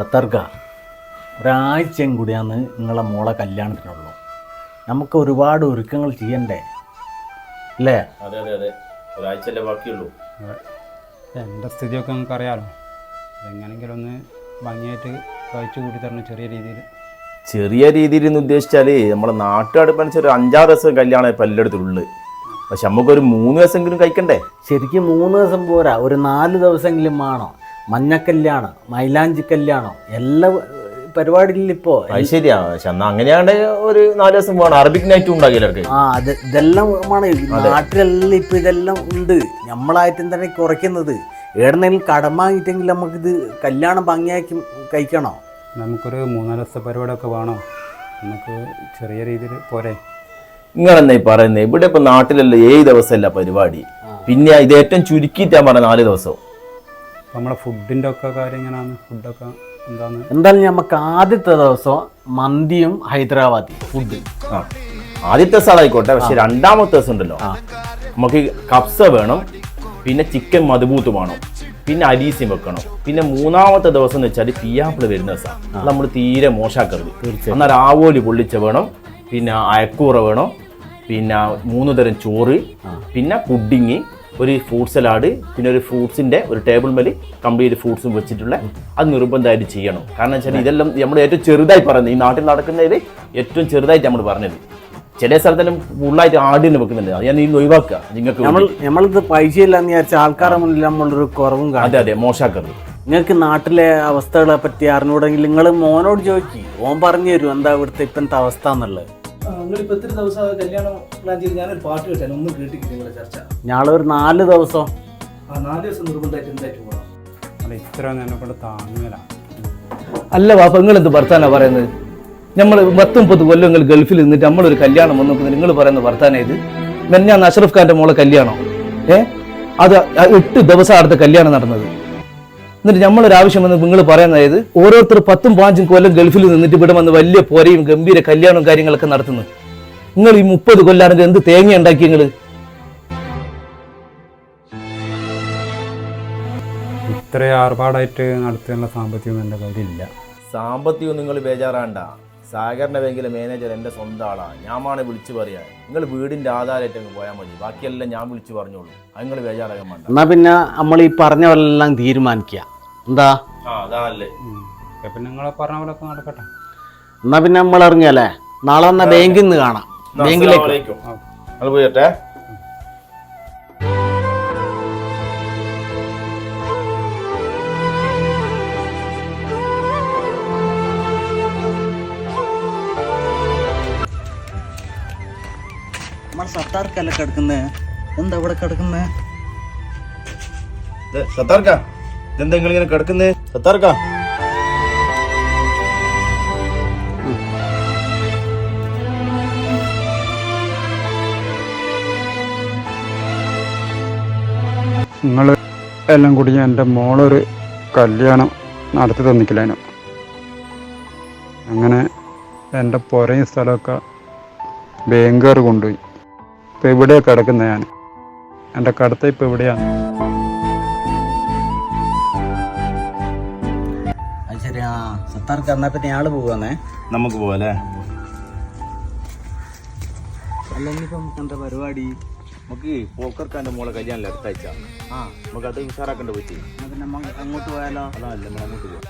സത്തർക്ക ഒരാഴ്ചയും കൂടിയാണ് നിങ്ങളെ മോളെ കല്യാണത്തിനുള്ളൂ. നമുക്ക് ഒരുപാട് ഒരുക്കങ്ങൾ ചെയ്യണ്ടേ? അല്ലേ? അതെ അതെ അതെ. ഒരാഴ്ചയല്ലേ ബാക്കിയുള്ളൂ. എന്റെ സ്ഥിതിയൊക്കെ നിങ്ങൾക്ക് അറിയാമല്ലോ അതെങ്ങനെങ്കിലും ഒന്ന് ഭംഗിയായിട്ട് കഴിച്ചു കൂട്ടി തരണം ചെറിയ രീതിയിൽ. ചെറിയ രീതിയിൽ എന്ന് ഉദ്ദേശിച്ചാൽ നമ്മളെ നാട്ടുകടുപ്പനുസരിച്ച് ഒരു അഞ്ചാറ് ദിവസം കല്യാണം ഇപ്പം എല്ലായിടത്തുള്ളു പക്ഷെ നമുക്കൊരു മൂന്ന് ദിവസമെങ്കിലും കഴിക്കണ്ടേ? ശരിക്കും മൂന്ന് ദിവസം പോരാ. ഒരു നാല് ദിവസമെങ്കിലും വേണം? മഞ്ഞക്കല്യാണം മൈലാഞ്ചി കല്യാണം എല്ലാ പരിപാടിയിലിപ്പോൾ ഇപ്പോ ശരിയാ. പക്ഷെ എന്നാ അങ്ങനെയാണ്ട് ഒരു നാല് ദിവസം പോകണം അറബിക് നൈറ്റ് ആ അത് നാട്ടിലെല്ലാം ഇപ്പൊ ഇതെല്ലാം ഉണ്ട്. നമ്മളായിട്ടും തന്നെ കുറയ്ക്കുന്നത്? എവിടെന്നെങ്കിലും കടം വാങ്ങിയിട്ടെങ്കിൽ നമുക്കിത് കല്യാണം ഭംഗിയാക്കി കഴിക്കണോ? നമുക്കൊരു മൂന്നാൽ ദിവസത്തെ പരിപാടിയൊക്കെ വേണോ. നമുക്ക് ചെറിയ രീതിയിൽ പോരെ. നിങ്ങളെന്നാ പറയുന്നത് ഇവിടെ ഇപ്പൊ നാട്ടിലല്ല ഏഴ് ദിവസമല്ല പരിപാടി. പിന്നെ ഇത് ഏറ്റവും ചുരുക്കിയിട്ടാ പറഞ്ഞ നാല് ദിവസം. നമ്മളെ ഫുഡിന്റെ ഒക്കെ കാര്യം എങ്ങനെയാണ്? ഫുഡൊക്കെ എന്താണ് എന്തായാലും നമുക്ക് ആദ്യത്തെ ദിവസം മന്തിയും ഹൈദരാബാദി ഫുഡ് ആ. ആദ്യത്തെ സ്ഥലമായിക്കോട്ടെ പക്ഷെ രണ്ടാമത്തെ ദിവസം ഉണ്ടല്ലോ. നമുക്ക് കപ്സ വേണം പിന്നെ ചിക്കൻ മധുബൂത്ത് വേണം പിന്നെ അരീസി വെക്കണം. പിന്നെ മൂന്നാമത്തെ ദിവസം എന്ന് വെച്ചാൽ പിയാപ്പിൾ വരുന്ന ദിവസം. അത് നമ്മൾ തീരെ മോശാക്കരുത്. എന്നാൽ ആവോലി പൊള്ളിച്ച വേണം പിന്നെ അയക്കൂറ വേണം പിന്നെ മൂന്ന് തരം ചോറ് പിന്നെ പുഡിങ് ഒരു ഫ്രൂട്ട് സലാഡ് പിന്നെ ഒരു ഫ്രൂട്ട്സിന്റെ ഒരു ടേബിൾ മേൽ കംപ്ലീറ്റ് ഫ്രൂട്ട്സും വെച്ചിട്ടുള്ള അത് നിർബന്ധമായിട്ട് ചെയ്യണം. കാരണം വെച്ചാൽ ഇതെല്ലാം നമ്മൾ ഏറ്റവും ചെറുതായി പറയുന്നത്. ഈ നാട്ടിൽ നടക്കുന്നതിൽ ഏറ്റവും ചെറുതായിട്ട് നമ്മൾ പറഞ്ഞത്. ചില സ്ഥലത്തെല്ലാം ഫുള്ളായിട്ട് ആടിന് വെക്കുന്നുണ്ട്. അത് ഞാൻ ഈ ഒഴിവാക്കുക. നിങ്ങൾക്ക് നമ്മൾ നമ്മളിത് പൈസ ഇല്ലാന്ന് വിചാരിച്ച ആൾക്കാരുടെ മുന്നിൽ നമ്മളൊരു കുറവും കാണും അതെ അതെ മോശാക്കരുത് നിങ്ങൾക്ക് നാട്ടിലെ അവസ്ഥകളെ പറ്റി അറിഞ്ഞൂടെങ്കിൽ നിങ്ങൾ മോനോട് ചോദിക്കും. ഓൻ പറഞ്ഞു തരും എന്താ ഇവിടുത്തെ ഇപ്പോഴത്തെ അവസ്ഥ എന്നുള്ളത്. നിങ്ങളിപ്പോ എത്ര ദിവസം കല്യാണം പ്ലാൻ ചെയ്ത് ഞാനൊരു പാട്ട് കേട്ടാൽ ഒന്നും കേട്ടിട്ടില്ല നിങ്ങളുടെ ചർച്ച. ഞാളൊരു ഒരു നാല് ദിവസം. ആ നാല് ദിവസം നിർബന്ധമായിട്ട് എന്തായിട്ട് പോകണം അല്ല ഇത്ര എന്നെ കൊണ്ട് താങ്ങല അല്ല വാപ്പ നിങ്ങൾ എന്ത് ഭർത്താനാ പറയുന്നത്? നമ്മൾ പത്തും മുപ്പത് കൊല്ലം നിങ്ങൾ ഗൾഫിൽ നിന്നിട്ട് നമ്മളൊരു കല്യാണം വന്നു നിങ്ങൾ പറയുന്ന വർത്താനം ഇത്? ഞാൻ അഷറഫ് ഖാന്റെ മോളെ കല്യാണം. ഏ? അത് എട്ട് ദിവസം അടുത്ത കല്യാണം നടന്നത്. എന്നിട്ട് നമ്മളൊരു ആവശ്യം വന്ന് നിങ്ങൾ പറയുന്നത് ഓരോരുത്തർ പത്തും പാഞ്ചും കൊല്ലം ഗൾഫിൽ നിന്നിട്ട് ഇവിടെ വന്ന് വലിയ പോരയും ഗംഭീര കല്യാണവും കാര്യങ്ങളൊക്കെ നടത്തുന്നു. നിങ്ങൾ ഈ മുപ്പത് കൊല്ലാനത് എന്ത് തേങ്ങ ഉണ്ടാക്കി നിങ്ങൾ ഇത്ര ആർഭാടായിട്ട് നടത്തിയുള്ള സാമ്പത്തികം എന്റെ കയ്യിലില്ല. സാമ്പത്തികം നിങ്ങൾ ബേജാറാണ്ട. സഹകരണ ബാങ്കിലെ മാനേജർ എന്റെ സ്വന്തം ആളാണ് ഞാനാണ് വിളിച്ചു പറയാ. നിങ്ങൾ വീടിന്റെ ആധാരമായിട്ട് അങ്ങ് പോയാൽ മതി. ബാക്കിയെല്ലാം ഞാൻ വിളിച്ചു പറഞ്ഞോളൂ. അത് നിങ്ങൾ ബേജാറാകാൻ വേണ്ട. എന്നാ പിന്നെ നമ്മൾ ഈ പറഞ്ഞവരെല്ലാം തീരുമാനിക്കുക എന്താ? ആ അതാണല്ലേ പിന്നെ നിങ്ങളെ പറഞ്ഞ പോലൊക്കെ നടക്കട്ടെ. എന്നാ പിന്നെ നമ്മൾ ഇറങ്ങിയല്ലേ നാളെ വന്ന ബാങ്കിൽ നിന്ന് കാണാം. ബാങ്കിലേക്ക് അത് പോയിട്ടെ. നമ്മൾ സത്താർക്കല്ല കിടക്കുന്നത് എന്താ ഇവിടെ കിടക്കുന്നത് സത്താർക്ക ഇതെന്താ ഇങ്ങനെ കിടക്കുന്നേ? സത്താർക്ക. നിങ്ങൾ എല്ലാം കൂടി എന്റെ മോളൊരു കല്യാണം നടത്തി തന്നിക്കില്ലേനു അങ്ങനെ എന്റെ പുറയും സ്ഥലമൊക്കെ ബാങ്കുകാർ കൊണ്ടുപോയി. ഇപ്പം ഇവിടെയാണ് കിടക്കുന്നത് ഞാൻ. എന്റെ കടത്ത ഇപ്പം ഇവിടെയാണ്. അത് ശരി ആ സത്താർക്ക് എന്നാ പിന്നെ ആൾ പോവാന്നേ. നമുക്ക് പോവാല്ലേ അല്ലെങ്കിൽ നമുക്ക് എന്താ പരിപാടി? നമുക്ക് പോക്കർക്കാന്റെ മോളെ കല്യാണം അടുത്ത ആഴ്ച ആ. നമുക്ക് അത് ഉഷാറാക്കേണ്ട പറ്റി പിന്നെ അങ്ങോട്ട് പോയാലോ? അതല്ല നമ്മൾ അങ്ങോട്ട് പോവാം.